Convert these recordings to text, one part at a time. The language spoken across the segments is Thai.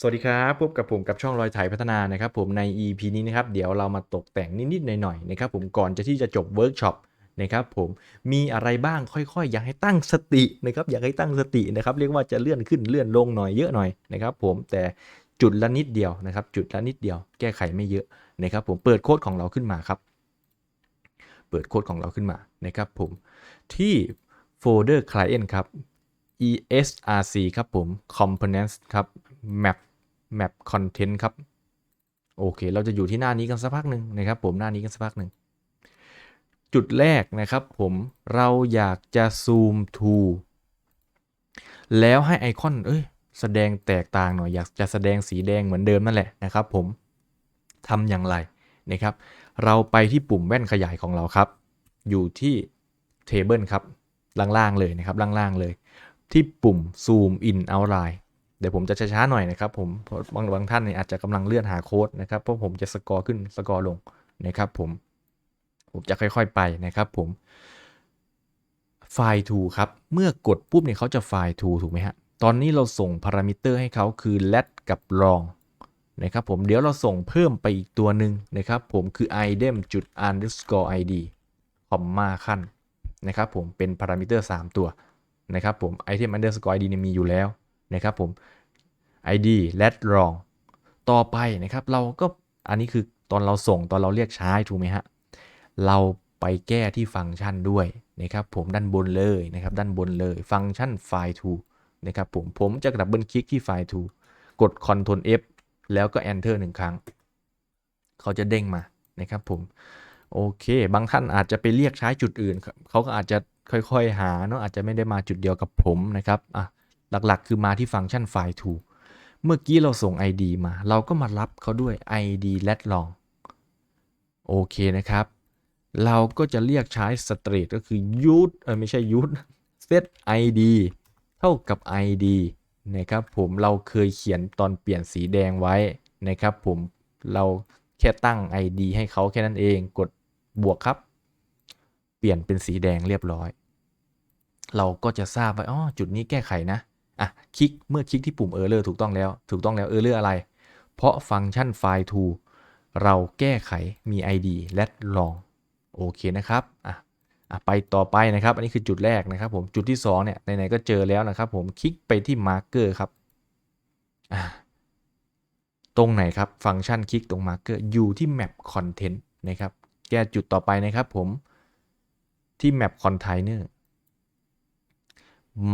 สวัสดีครับพบกับผมกับช่องรอยถ่ายพัฒนานะครับผมใน EP นี้นะครับเดี๋ยวเรามาตกแต่งนิดๆหน่อยๆนะครับผมก่อนจะที่จะจบเวิร์กช็อปนะครับผมมีอะไรบ้างค่อยๆ อยากให้ตั้งสตินะครับอยากให้ตั้งสตินะครับเรียกว่าจะเลื่อนขึ้นเลื่อนลงหน่อยเยอะหน่อยนะครับผมแต่จุดละนิดเดียวนะครับจุดละนิดเดียว แก้ไขไม่เยอะนะครับผมเปิดโค้ดของเราขึ้นมาครับ เปิดโค้ดของเราขึ้นมานะครับผมที่โฟลเดอร์ client ครับ ESRC ครับผม components ครับ map map content ครับ โอเค เราจะอยู่ที่หน้านี้กันสักพักหนึ่งนะครับผมหน้านี้กันสักพักหนึ่ง จุดแรกนะครับผมเราอยากจะซูม to แล้วให้ไอคอนเอ้ยแสดงแตกต่างหน่อยอยากจะแสดงสีแดงเหมือนเดิมนั่นแหละนะครับผมทำอย่างไรนะครับ เราไปที่ปุ่มแว่นขยายของเราครับ อยู่ที่ Table ครับล่างๆเลยนะครับล่างๆเลย ที่ปุ่ม Zoom in outline เดี๋ยวผมจะช้าๆหน่อยนะครับผมเพราะบางบางท่านเนี่ยอาจจะกำลังเลื่อนหาโค้ดนะครับเพราะผมจะสกอร์ขึ้นสกอร์ลงนะครับผมผมจะค่อยๆไปนะครับผมไฟล์ to ครับ เมื่อกดปุ๊บเนี่ยเขาจะไฟล์ to ถูกไหมฮะ ตอนนี้เราส่งพารามิเตอร์ให้เขาคือ let กับ long นะครับผมเดี๋ยวเราส่งเพิ่มไปอีกตัวหนึ่งนะครับผมคือ idem จุด underscore id คอมมาขั้นนะครับผมเป็นพารามิเตอร์ 3 ตัวนะครับผม item underscore id เนี่ยมีอยู่แล้วนะครับผม id let long ต่อไปนะครับเราก็อันนี้คือตอนเราส่งตอนเราเรียกใช้ถูกไหมฮะ เราไปแก้ที่ฟังก์ชันด้วยนะครับผมด้านบนเลยนะครับด้านบนเลยฟังก์ชันไฟล์ to นะครับผมผมจะดับเบิลคลิกที่ไฟล์ to กด Ctrl F แล้วก็ Enter หนึ่งครั้ง เขาจะเด้งมานะครับผมโอเค บางท่านอาจจะไปเรียกใช้จุดอื่น เขาก็อาจจะค่อยๆ หาเนาะอาจจะไม่ได้มาจุดเดียวกับผมนะครับอะหลักๆ คือมาที่ฟังก์ชันไฟล์ to เมื่อกี้เราส่ง ID มา เราก็มารับเขาด้วย ID let long โอเคนะครับ เราก็จะเรียกใช้ straight ก็คือ use เออไม่ใช่ use set id เท่ากับ id นะครับผมเราเคยเขียนตอนเปลี่ยนสีแดงไว้นะครับผมเราแค่ตั้ง id ให้เขาแค่นั้นเองกดบวกครับ เปลี่ยนเป็นสีแดงเรียบร้อย เราก็จะทราบว่าอ๋อจุดนี้แก้ไขนะ อะคลิกเมื่อคลิกที่ปุ่ม error ถูกต้องแล้วถูกต้องแล้ว error อะไร เพราะฟังก์ชันไฟล์ to เราแก้ไขมี id let long โอเคนะครับอะอะไปต่อไปนะครับ อันนี้คือจุดแรกนะครับผมจุดที่2เนี่ยไหนๆก็เจอแล้วนะครับผมคลิกไปที่ marker ครับอ่าตรงไหนครับฟังก์ชันคลิกตรง marker อยู่ที่ map content นะครับแก้จุดต่อไปนะครับผมที่ map container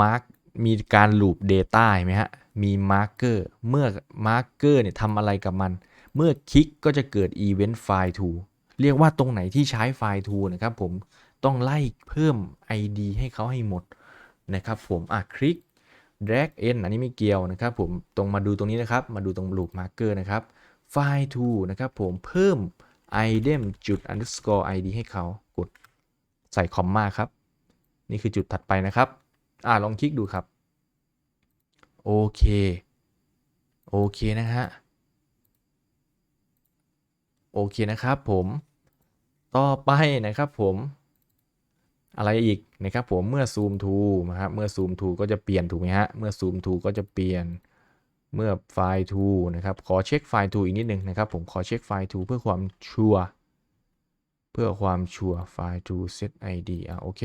mark มีการ loop data เห็นไหมฮะ มี marker เมื่อ marker เนี่ยทำอะไรกับมัน เมื่อคลิกก็จะเกิด event file to เรียกว่าตรงไหนที่ใช้ไฟล์ to นะครับผมต้องไล่เพิ่ม ID ให้เขาให้หมดนะครับผมอะคลิก drag n อันนี้ไม่เกี่ยวนะครับผมตรงมาดูตรงนี้นะครับ มาดูตรง loop marker นะครับไฟล์ to นะครับผมเพิ่ม idem จุด underscore id ให้เขากดใส่คอมมาครับ นี่คือจุดถัดไปนะครับ อ่าลองคลิกดูครับ โอเค โอเคนะฮะ โอเคนะครับผม ต่อไปนะครับผมอะไรอีกนะครับผมเมื่อซูมทูนะครับเมื่อซูมทูก็จะเปลี่ยนถูกไหมฮะเมื่อซูมทูก็จะเปลี่ยนเมื่อไฟล์ทูนะครับขอเช็คไฟล์ทูอีกนิดนึงนะครับผมขอเช็คไฟล์ทูเพื่อความชัวเพื่อความชัวไฟล์ทูเซตไอดีอะโอเค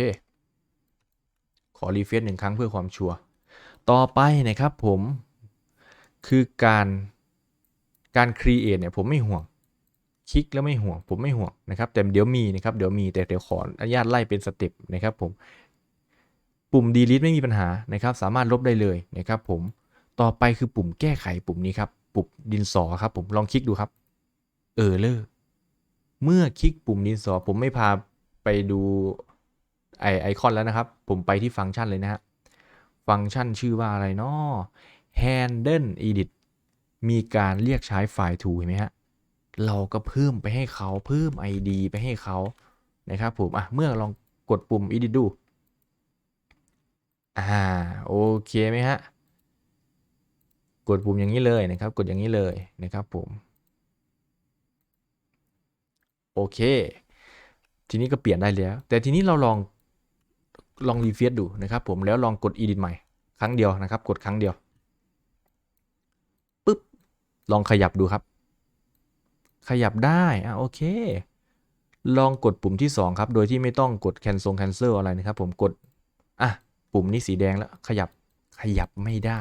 ขอรีเฟรชหนึ่งครั้งเพื่อความชัวร์ต่อไปนะครับผมคือการการ create เนี่ยผมไม่ห่วงคลิกแล้วไม่ห่วง ผมไม่ห่วงนะครับ แต่เดี๋ยวมีนะครับเดี๋ยวมีแต่เดี๋ยวขออนุญาตไล่เป็นสเต็ปนะครับผมปุ่ม delete ไม่มีปัญหานะครับ สามารถลบได้เลยนะครับผมต่อไปคือปุ่มแก้ไขปุ่มนี้ครับ ปุ่มดินสอครับผมลองคลิกดูครับเออเลอเมื่อคลิกปุ่มดินสอผมไม่พาไปดู ไอไอคอนแล้วนะครับ ผมไปที่ฟังก์ชันเลยนะฮะ ฟังก์ชันชื่อว่าอะไรเนาะ handle edit มีการเรียกใช้ไฟล์ to เห็นไหมฮะ เราก็เพิ่มไปให้เขาเพิ่ม ID ไปให้เขานะครับผม อะ เมื่อลองกดปุ่ม edit ดู อ่า โอเคไหมฮะ กดปุ่มอย่างนี้เลยนะครับ กดอย่างนี้เลยนะครับผม โอเค ทีนี้ก็เปลี่ยนได้แล้ว แต่ทีนี้เราลอง ลองรีเฟรชดูนะครับผมแล้วลองกด edit ใหม่ครั้งเดียวนะครับ กดครั้งเดียวปุ๊บลองขยับดูครับ ขยับได้อะโอเค ลองกดปุ่มที่ 2 ครับ โดยที่ไม่ต้องกด cancel cancel อะไรนะครับ ผมกดอะปุ่มนี้สีแดงแล้วขยับขยับไม่ได้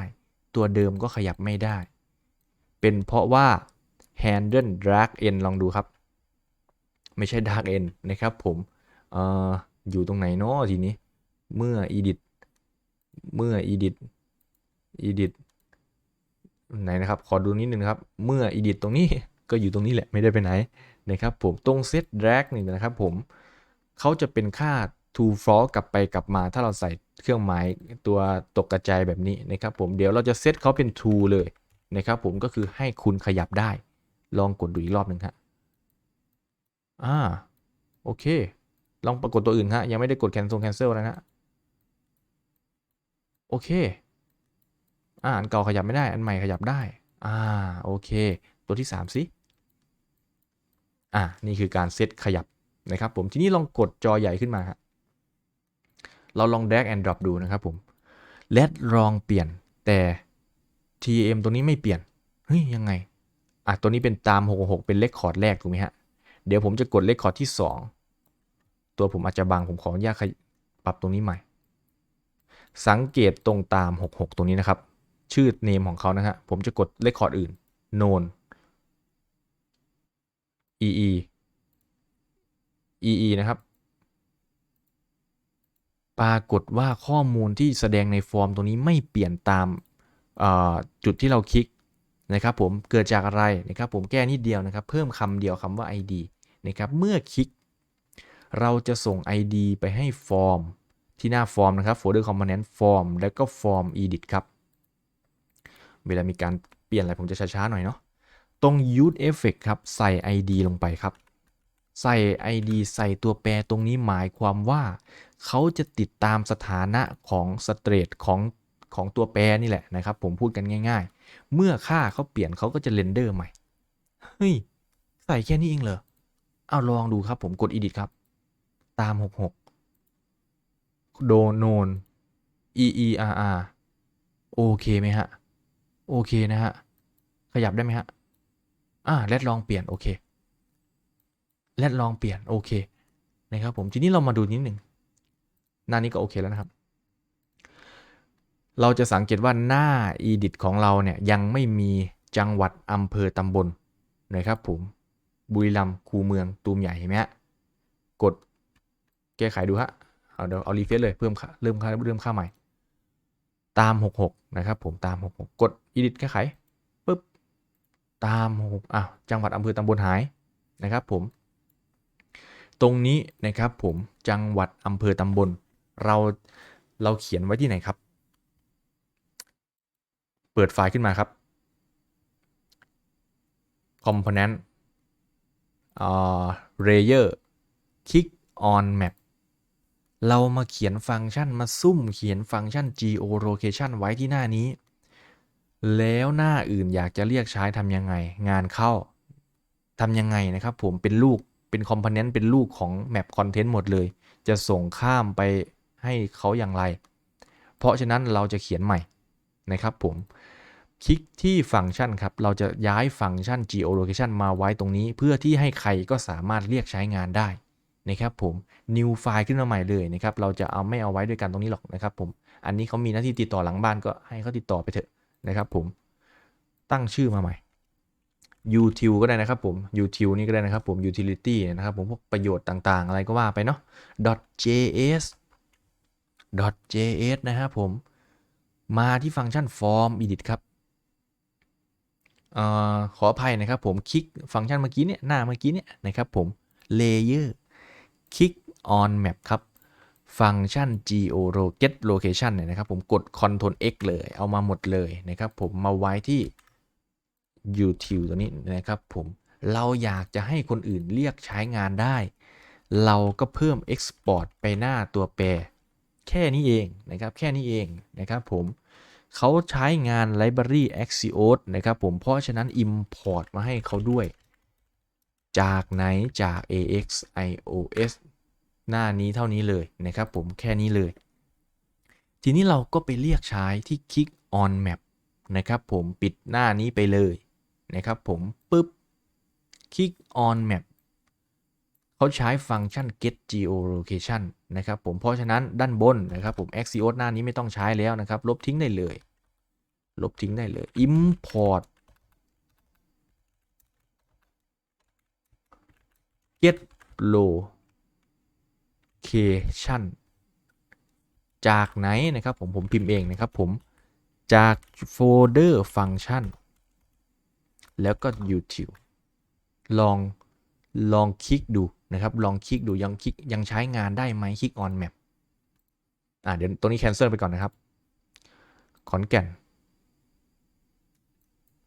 ตัวเดิมก็ขยับไม่ได้ เป็นเพราะว่า handle drag n ลองดูครับ ไม่ใช่ drag n นะครับผมเอ่ออยู่ตรงไหนเนาะทีนี้ เมื่อ edit เมื่อ edit edit ไหนนะครับ ขอดูนิดนึงครับ เมื่อ edit ตรงนี้ก็อยู่ตรงนี้แหละไม่ได้ไปไหนนะครับผมตรง set drag นี่นะครับผมเขาจะเป็นค่า to fall กลับไปกลับมา ถ้าเราใส่เครื่องหมายตัวตกกระจายแบบนี้นะครับผมเดี๋ยวเราจะเซตเขาเป็น to เลยนะครับผมก็คือให้คุณขยับได้ ลองกดดูอีกรอบหนึ่งฮะอ่าโอเค ลองปรากฏตัวอื่นฮะยังไม่ได้กด cancel cancel นะฮะ โอเคอ่าอันเก่าขยับไม่ได้ อันใหม่ขยับได้ อ่า โอเค ตัวที่ 3 สิ อ่า นี่คือการเซตขยับนะครับผม ทีนี้ลองกดจอใหญ่ขึ้นมาฮะเราลอง drag and drop ดูนะครับผม let ลองเปลี่ยน แต่ TM ตัวนี้ไม่เปลี่ยน เฮ้ย ยังไง อะ ตัวนี้เป็นตาม 66 เป็นเลขคอร์ดแรก ถูกไหมฮะ เดี๋ยวผมจะกดเลขคอร์ดที่ 2 ตัวผมอาจจะบังผมขออนุญาตปรับตรงนี้ใหม่ สังเกตตรงตาม 66 ตรงนี้นะครับ ชื่อเนมของเขานะฮะผมจะกดเลขคอร์ดอื่น known ee ee นะครับ ปรากฏว่าข้อมูลที่แสดงในฟอร์มตรงนี้ไม่เปลี่ยนตามจุดที่เราคลิกนะครับผมเกิดจากอะไรนะครับผมแก้นิดเดียวนะครับ เพิ่มคำเดียวคำว่า id นะครับเมื่อคลิก เราจะส่ง id ไปให้ฟอร์ม ที่หน้าฟอร์มนะครับ folder component form แล้วก็ form edit ครับ เวลามีการเปลี่ยนอะไรผมจะช้าๆหน่อยเนาะตรง use effect ครับ ใส่ id ลงไปครับ ใส่ id ใส่ตัวแปรตรงนี้หมายความว่า เขาจะติดตามสถานะของ state ของของตัวแปรนี่แหละนะครับ ผมพูดกันง่าย ๆ เมื่อค่าเขาเปลี่ยนเขาก็จะเรนเดอร์ใหม่ เฮ้ย ใส่แค่นี้เองเหรอ เอาลองดูครับผมกด edit ครับ ตาม 66 โดโนน e e r r โอเคไหมฮะ โอเคนะฮะ ขยับได้ไหมฮะ อ่าแลดลองเปลี่ยน โอเคแลดลองเปลี่ยน โอเค นะครับผม ทีนี้เรามาดูนิดหนึ่ง หน้านี้ก็โอเคแล้วนะครับ เราจะสังเกตว่าหน้า edit ของเราเนี่ย ยังไม่มีจังหวัดอำเภอตำบลนะครับผม บุรีรัมย์ คูเมือง ตูมใหญ่เห็นไหมฮะ กดแก้ไขดูฮะ เอาเดี๋ยวเอารีเฟซเลยเพิ่มค่าเริ่มค่าเริ่มค่าใหม่ ตาม 66 นะครับผมตาม 66 กด edit แก้ไขปุ๊บตาม66อ้าวจังหวัดอำเภอตำบลหายนะครับผม ตรงนี้นะครับผมจังหวัดอำเภอตำบล เราเราเขียนไว้ที่ไหนครับ เปิดไฟล์ขึ้นมาครับ component อ่า layer click on map เรามาเขียนฟังก์ชันมาซุ่มเขียนฟังก์ชัน geolocation ไว้ที่หน้านี้ แล้วหน้าอื่นอยากจะเรียกใช้ทำยังไง งานเข้าทำยังไงนะครับผมเป็นลูกเป็นคอมโพเนนต์เป็นลูกของ Map Content หมดเลย จะส่งข้ามไปให้เขาอย่างไร เพราะฉะนั้นเราจะเขียนใหม่นะครับผม คลิกที่ฟังก์ชันครับ เราจะย้ายฟังก์ชัน geolocation มาไว้ตรงนี้ เพื่อที่ให้ใครก็สามารถเรียกใช้งานได้ นะครับผม new file ขึ้นมาใหม่เลยนะครับเราจะเอาไม่เอาไว้ด้วยกันตรงนี้หรอกนะครับผมอันนี้เขามีหน้าที่ติดต่อหลังบ้านก็ให้เขาติดต่อไปเถอะนะครับผมตั้งชื่อมาใหม่ util ก็ได้นะครับผม util นี่ก็ได้นะครับผม utility นะครับผมพวกประโยชน์ต่างๆ อะไรก็ว่าไปเนาะ .js .js นะครับผมมาที่ฟังก์ชัน form edit ครับออขออภัยนะครับผมคลิกฟังก์ชันเมื่อกี้เนี่ยหน้าเมื่อกี้เนี่ยนะครับผม layer คลิก on map ครับ ฟังก์ชัน geo get location เนี่ยนะครับ ผมกด Ctrl X เลยเอามาหมดเลยนะครับ ผมมาไว้ที่ util ตัวนี้นะครับผมเราอยากจะให้คนอื่นเรียกใช้งานได้ เราก็เพิ่ม export ไปหน้าตัวแปร แค่นี้เองนะครับ แค่นี้เองนะครับผมเขาใช้งาน library axios นะครับผมเพราะฉะนั้น import มาให้เขาด้วย จากไหนจาก axios หน้านี้เท่านี้เลยนะครับผมแค่นี้เลย ทีนี้เราก็ไปเรียกใช้ที่คลิก on map นะครับผมปิดหน้านี้ไปเลยนะครับผมปุ๊บ Click on map เขาใช้ฟังก์ชัน get geolocation นะครับผมเพราะฉะนั้นด้านบนนะครับผม Axios หน้านี้ไม่ต้องใช้แล้วนะครับ ลบทิ้งได้เลย ลบทิ้งได้เลย import get location จากไหนนะครับผมผมพิมพ์เองนะครับผมจากโฟลเดอร์ฟังก์ชันแล้วก็ YouTube ลองลองคลิกดูนะครับ ลองคลิกดูยังคลิกยังใช้งานได้ไหมคลิก on map อ่าเดี๋ยวตัวนี้ cancel ไปก่อนนะครับ ขอนแก่น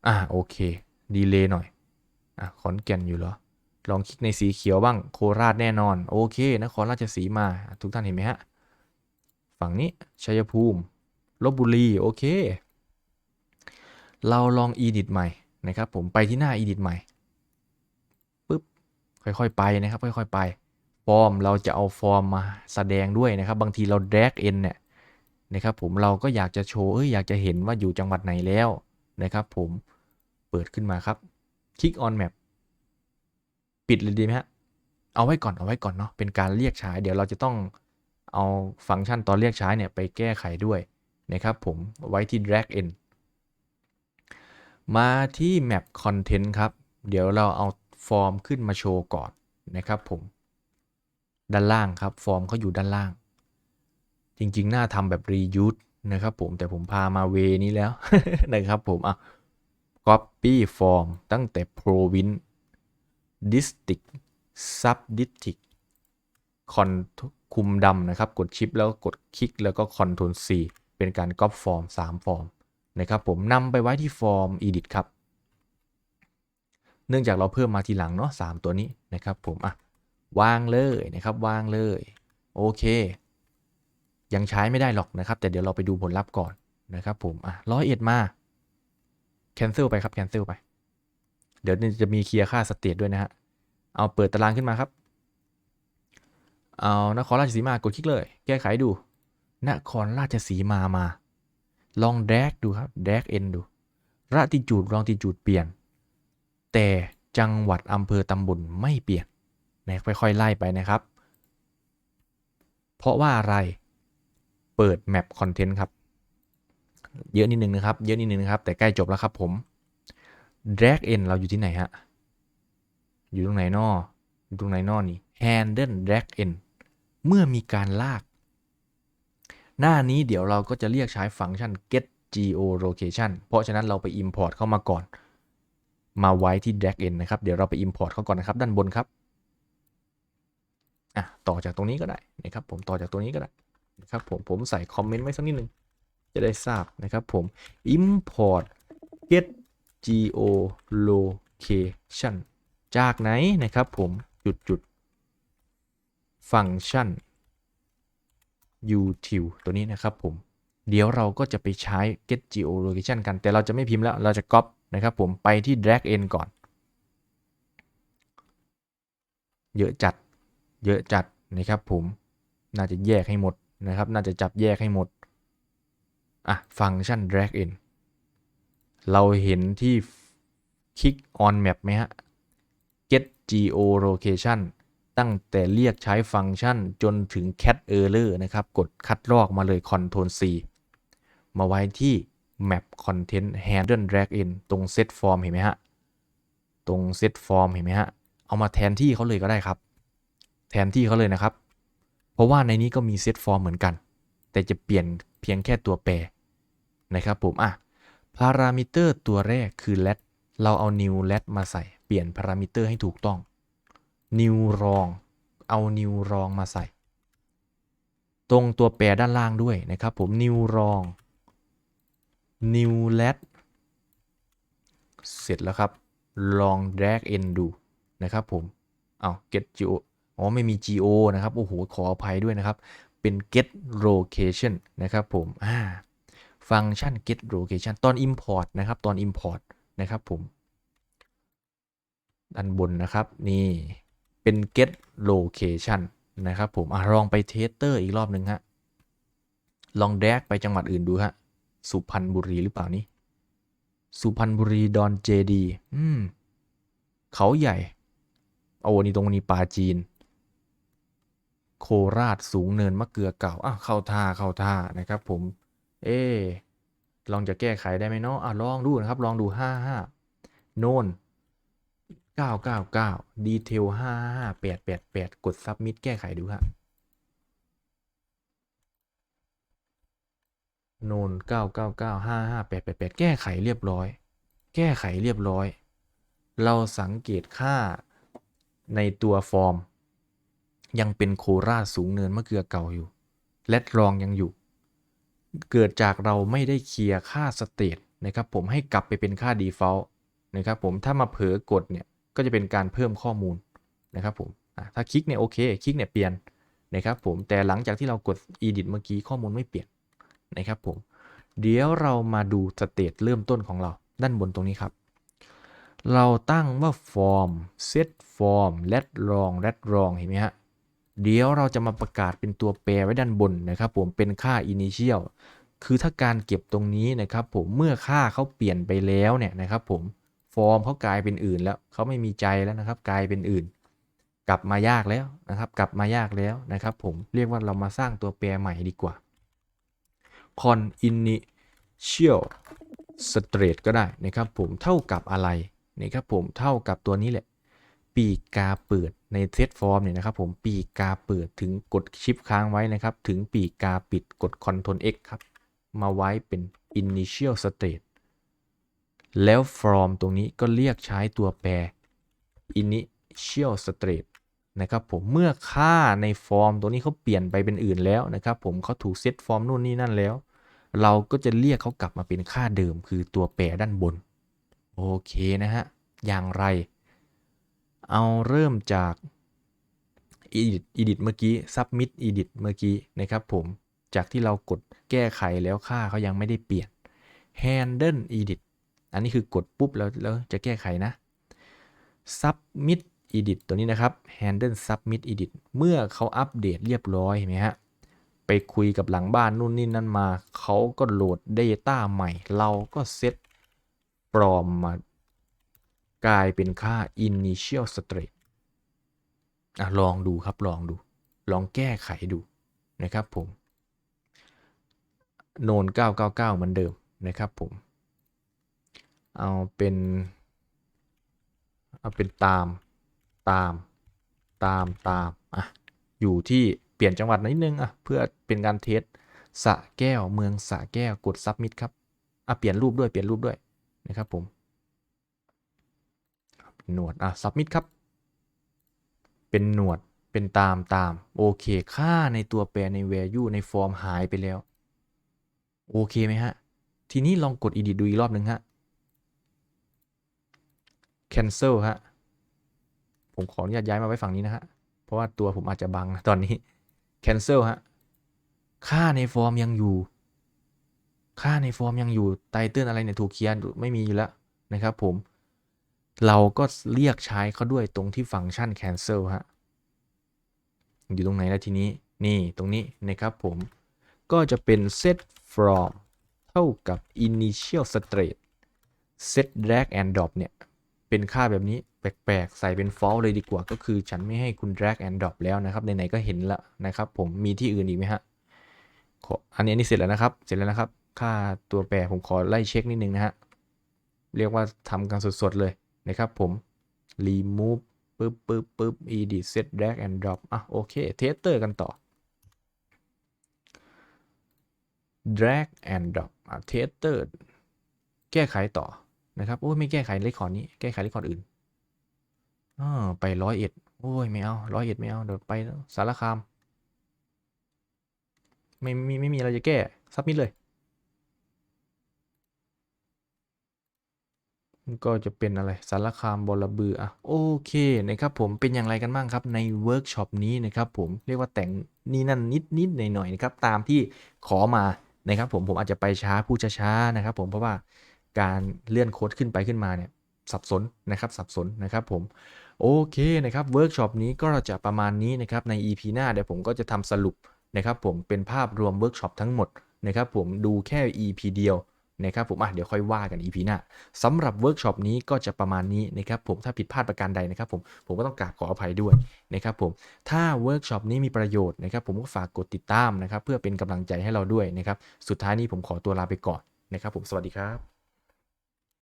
อ่าโอเค ดีเลย์หน่อย อะขอนแก่นอยู่เหรอ ลองคลิกในสีเขียวบ้างโคราชแน่นอน โอเคนครราชสีมา ทุกท่านเห็นไหมฮะ ฝั่งนี้ชัยภูมิลบบุรี โอเค เราลอง edit ใหม่นะครับผมไปที่หน้า edit ใหม่ปึ๊บค่อยๆไปนะครับ ค่อยๆไป ฟอร์มเราจะเอาฟอร์มมาแสดงด้วยนะครับ บางทีเรา drag in เนี่ยนะครับผมเราก็อยากจะโชว์เอ้ยอยากจะเห็นว่าอยู่จังหวัดไหนแล้วนะครับผมเปิดขึ้นมาครับคลิก on map ปิดเลยดีไหมฮะ เอาไว้ก่อนเอาไว้ก่อนเนาะเป็นการเรียกใช้ เดี๋ยวเราจะต้องเอาฟังก์ชันตอนเรียกใช้เนี่ยไปแก้ไขด้วยนะครับผมไว้ที่ drag in มาที่ map content ครับ เดี๋ยวเราเอาฟอร์มขึ้นมาโชว์ก่อนนะครับผมด้านล่างครับ ฟอร์มเขาอยู่ด้านล่าง จริงๆ น่าทำแบบ reuse นะครับผมแต่ผมพามาเวนี้แล้วนะครับผมอะ copy form ตั้งแต่ province district sub district คอนคุมดำนะครับ กดชิปแล้วกดคลิกแล้วก็ Ctrl C เป็นการ copy form 3ฟอร์มนะครับผมนำไปไว้ที่ฟอร์ม edit ครับ เนื่องจากเราเพิ่มมาทีหลังเนาะ3ตัวนี้นะครับผมอะวางเลยนะครับวางเลยโอเค ยังใช้ไม่ได้หรอกนะครับ แต่เดี๋ยวเราไปดูผลลัพธ์ก่อนนะครับผมอะร้อยเอ็ดมา cancel ไปครับ cancel ไป เดี๋ยวจะมีเคลียร์ค่าสเตตด้วยนะฮะ เอาเปิดตารางขึ้นมาครับ เอานครราชสีมากดคลิกเลย แก้ไขดู นครราชสีมามา ลอง drag ดูครับ drag n ดูระติจูดลองติจูดเปลี่ยน แต่จังหวัดอำเภอตำบลไม่เปลี่ยนนะค่อยๆไล่ไปนะครับ เพราะว่าอะไร เปิด map content ครับ เยอะนิดนึงนะครับ เยอะนิดนึงนะครับ แต่ใกล้จบแล้วครับผม drag in เราอยู่ที่ไหนฮะ อยู่ตรงไหนนออยู่ตรงไหนนอนี่ handle drag in เมื่อมีการลาก หน้านี้เดี๋ยวเราก็จะเรียกใช้ฟังก์ชัน get geolocation เพราะฉะนั้นเราไป import เข้ามาก่อน มาไว้ที่ drag in นะครับ เดี๋ยวเราไป import เข้าก่อนนะครับ ด้านบนครับ อะ ต่อจากตรงนี้ก็ได้นะครับ ผม ต่อจากตัวนี้ก็ได้นะครับผม ผมใส่คอมเมนต์ไว้สักนิดนึง จะได้ทราบนะครับผม import get geolocation จากไหนนะครับผมจุดจุดฟังก์ชัน util ตัวนี้นะครับผม เดี๋ยวเราก็จะไปใช้ get geolocation กัน แต่เราจะไม่พิมพ์แล้ว เราจะ copy นะครับผมไปที่ drag in ก่อน เยอะจัด เยอะจัดนะครับผม น่าจะแยกให้หมดนะครับ น่าจะจับแยกให้หมด อะ ฟังก์ชัน drag in เราเห็นที่ click on map ไหมฮะ get geolocation ตั้งแต่เรียกใช้ฟังก์ชันจนถึง cat error นะครับ กดคัดลอกมาเลย Ctrl C มาไว้ที่ map content handle drag in ตรง set form เห็นไหมฮะ ตรง set form เห็นไหมฮะ เอามาแทนที่เขาเลยก็ได้ครับ แทนที่เขาเลยนะครับ เพราะว่าในนี้ก็มี set form เหมือนกัน แต่จะเปลี่ยนเพียงแค่ตัวแปรนะครับผมอะ พารามิเตอร์ตัวแรกคือ let เราเอา new let มาใส่ เปลี่ยนพารามิเตอร์ให้ถูกต้อง new รองเอา new รองมาใส่ ตรงตัวแปรด้านล่างด้วยนะครับผม new รอง new let เสร็จแล้วครับลอง drag in ดูนะครับผม เอา get geo อ๋อ ไม่มี geo นะครับ โอ้โห ขออภัยด้วยนะครับ เป็น get location นะครับผม อ่า ฟังก์ชัน get location ตอน import นะครับ ตอน import นะครับผม ด้านบนนะครับ นี่เป็น get location นะครับผมอลองไปเทสเตอร์อีกรอบหนึ่งฮะ ลอง drag ไปจังหวัดอื่นดูฮะ สุพรรณบุรีหรือเปล่านี่สุพรรณบุรีดอนเจดี อืม เขาใหญ่โอ้นี่ตรงนี้ปลาจีน โคราชสูงเนินมะเกลือเก่า อะ เข้าท่าเข้าท่านะครับผม เอ๊ะลองจะแก้ไขได้ไหมเนาะอะลองดูนะครับ ลองดู 55 โนน999 ดีเทล55888 กด submit แก้ไขดูฮะโนน9 9 9 5 5 8 8 8 แก้ไขเรียบร้อย แก้ไขเรียบร้อย เราสังเกตค่าในตัวฟอร์ม ยังเป็นโคราชสูงเนินมะเกือเก่าอยู่ และรองยังอยู่ เกิดจากเราไม่ได้เคลียร์ค่าสเตตนะครับผมให้กลับไปเป็นค่า default นะครับผมถ้ามาเผลอกดเนี่ยก็จะเป็นการเพิ่มข้อมูลนะครับผมถ้าคลิกเนี่ยโอเคคลิกเนี่ยเปลี่ยนนะครับผมแต่หลังจากที่เรากด edit เมื่อกี้ข้อมูลไม่เปลี่ยนนะครับผมเดี๋ยวเรามาดูสเตตเริ่มต้นของเราด้านบนตรงนี้ครับเราตั้งว่า form set form let long let long เห็นไหมฮะ เดี๋ยวเราจะมาประกาศเป็นตัวแปรไว้ด้านบนนะครับ ผมเป็นค่า initial คือถ้าการเก็บตรงนี้นะครับ ผมเมื่อค่าเขาเปลี่ยนไปแล้วเนี่ยนะครับ ผมฟอร์มเขากลายเป็นอื่นแล้วเขาไม่มีใจแล้วนะครับ กลายเป็นอื่น กลับมายากแล้วนะครับ กลับมายากแล้วนะครับ ผมเรียกว่าเรามาสร้างตัวแปรใหม่ดีกว่า con initial straight ก็ได้นะครับ ผมเท่ากับอะไรนะครับ ผมเท่ากับตัวนี้แหละ ปีกกาเปิดในเซตฟอร์มเนี่ยนะครับผมปีกกาเปิดถึงกดชิปค้างไว้นะครับ ถึงปีกกาปิดกด Ctrl X ครับ มาไว้เป็น initial state แล้ว from ตรงนี้ก็เรียกใช้ตัวแปร initial state นะครับผมเมื่อค่าในฟอร์ม ตัวนี้เขาเปลี่ยนไปเป็นอื่นแล้วนะครับ ผมเขาถูกเซตฟอร์มนู่นนี่นั่นแล้ว เราก็จะเรียกเขากลับมาเป็นค่าเดิม คือตัวแปรด้านบน โอเคนะฮะอย่างไร เอาเริ่มจาก edit edit เมื่อกี้ submit edit เมื่อกี้นะครับผม จากที่เรากดแก้ไขแล้วค่าเขายังไม่ได้เปลี่ยน handle edit อันนี้คือกดปุ๊บแล้วแล้วจะแก้ไขนะ submit edit ตัวนี้นะครับ handle submit edit เมื่อเขาอัปเดตเรียบร้อยเห็นไหมฮะ ไปคุยกับหลังบ้านนู่นนี่นั่นมา เขาก็โหลด Data ใหม่ เราก็เซตปลอมมา กลายเป็นค่า initial state อะลองดูครับลองดู ลองแก้ไขดูนะครับผมโนน 999 เหมือนเดิมนะครับผม เอาเป็น เอาเป็นตามตามตามตามอะอยู่ที่เปลี่ยนจังหวัดนิดนึงอะเพื่อเป็นการเทสสะแก้วเมืองสะแก้วกด submit ครับอะเปลี่ยนรูปด้วยเปลี่ยนรูปด้วยนะครับผม หนวด อะ submit ครับ เป็นหนวด เป็นตามตาม โอเค ค่าในตัวแปรใน value ในฟอร์มหายไปแล้ว โอเคไหมฮะ ทีนี้ลองกด edit ดูอีกรอบหนึ่งฮะ cancel ฮะ ผมขออนุญาตย้ายมาไว้ฝั่งนี้นะฮะ เพราะว่าตัวผมอาจจะบังนะตอนนี้ cancel ฮะ ค่าในฟอร์มยังอยู่ ค่าในฟอร์มยังอยู่ ไตเติลอะไรเนี่ยถูกเคลียร์ไม่มีอยู่แล้วนะครับผม เราก็เรียกใช้เขาด้วยตรงที่ฟังก์ชัน cancel ฮะ อยู่ตรงไหนแล้วทีนี้ นี่ตรงนี้นะครับผม ก็จะเป็น set from เท่ากับ initial state set drag and drop เนี่ย เป็นค่าแบบนี้แปลกๆ ใส่เป็น false เลยดีกว่า ก็คือฉันไม่ให้คุณ drag and drop แล้วนะครับ ไหนๆ ก็เห็นล้วนะครับผม มีที่อื่นอีกไหมฮะออันนี้อันนี้เสร็จแล้วนะครับ เสร็จแล้วนะครับ ค่าตัวแปรผมขอไล่เช็คนิดนึงนะฮะ เรียกว่าทำกันสดๆเลย นะครับผม remove ปึ๊บปึ๊บปึ๊บ edit set drag and drop อะโอเค tester กันต่อ drag and drop อะ tester แก้ไขต่อนะครับ โอ้ยไม่แก้ไขเลขขอนี้ แก้ไขเลขขออื่นอ๋อไปร้อยเอ็ดโอ้ยไม่เอาร้อยเอ็ดไม่เอา เดี๋ยวไปสารคาม ไม่ไมีไม่มีอะไรจะแก้ ซับมิดเลย ก็จะเป็นอะไรสารคามบอระบืออะโอเคนะครับผมเป็นอย่างไรกันบ้างครับในเวิร์กช็อปนี้นะครับผมเรียกว่าแต่งนี่นั่นนิดนิดหน่อยหน่อยนะครับตามที่ขอมานะครับผมผมอาจจะไปช้าพูดช้าๆนะครับผมเพราะว่าการเลื่อนโค้ดขึ้นไปขึ้นมาเนี่ยสับสนนะครับสับสนนะครับผมโอเคนะครับเวิร์กช็อปนี้ก็จะประมาณนี้นะครับใน EP หน้าเดี๋ยวผมก็จะทำสรุปนะครับผมเป็นภาพรวมเวิร์กช็อปทั้งหมดนะครับผมดูแค่ EP เดียว นะครับผมอะเดี๋ยวค่อยว่ากัน EP หน้าสำหรับเวิร์กช็อปนี้ก็จะประมาณนี้นะครับผมถ้าผิดพลาดประการใดนะครับผมผมก็ต้องกราบขออภัยด้วยนะครับผมถ้าเวิร์กช็อปนี้มีประโยชน์นะครับผมก็ฝากกดติดตามนะครับเพื่อเป็นกำลังใจให้เราด้วยนะครับสุดท้ายนี้ผมขอตัวลาไปก่อนนะครับผมสวัสดีครับ